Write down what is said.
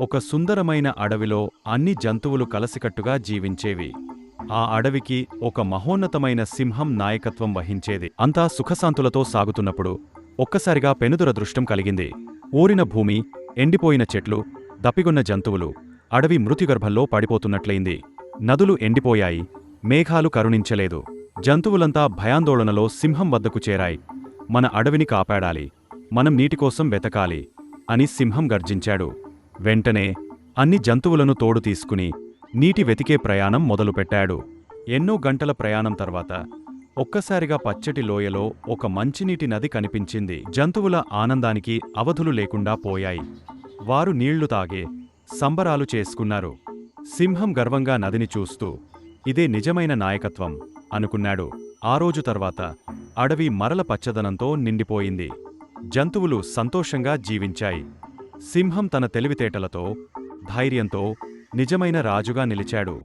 ఒక సుందరమైన అడవిలో అన్ని జంతువులు కలసికట్టుగా జీవించేవి. ఆ అడవికి ఒక మహోన్నతమైన సింహం నాయకత్వం వహించేది. అంతా సుఖశాంతులతో సాగుతున్నప్పుడు ఒక్కసారిగా పెనుదురదృష్టం కలిగింది. ఊరిన భూమి ఎండిపోయిన చెట్లు దప్పిగొన్న జంతువులు అడవి మృతిగర్భంలో పడిపోతున్నట్లయింది. నదులు ఎండిపోయాయి మేఘాలు కరుణించలేదు. జంతువులంతా భయాందోళనలో సింహం వద్దకు చేరాయి. మన అడవిని కాపాడాలి మనం నీటికోసం వెతకాలి అని సింహం గర్జించాడు. వెంటనే అన్ని జంతువులను తోడు తీసుకుని నీటి వెతికే ప్రయాణం మొదలుపెట్టాడు. ఎన్నో గంటల ప్రయాణం తర్వాత ఒక్కసారిగా పచ్చటి లోయలో ఒక మంచినీటి నది కనిపించింది. జంతువుల ఆనందానికి అవధులు లేకుండా పోయాయి. వారు నీళ్ళు తాగే సంబరాలు చేసుకున్నారు. సింహం గర్వంగా నదిని చూస్తూ ఇదే నిజమైన నాయకత్వం అనుకున్నాడు. ఆ రోజు తర్వాత అడవి మరల పచ్చదనంతో నిండిపోయింది. జంతువులు సంతోషంగా జీవించాయి. సింహం తన తెలివితేటలతో ధైర్యంతో నిజమైన రాజుగా నిలిచాడు.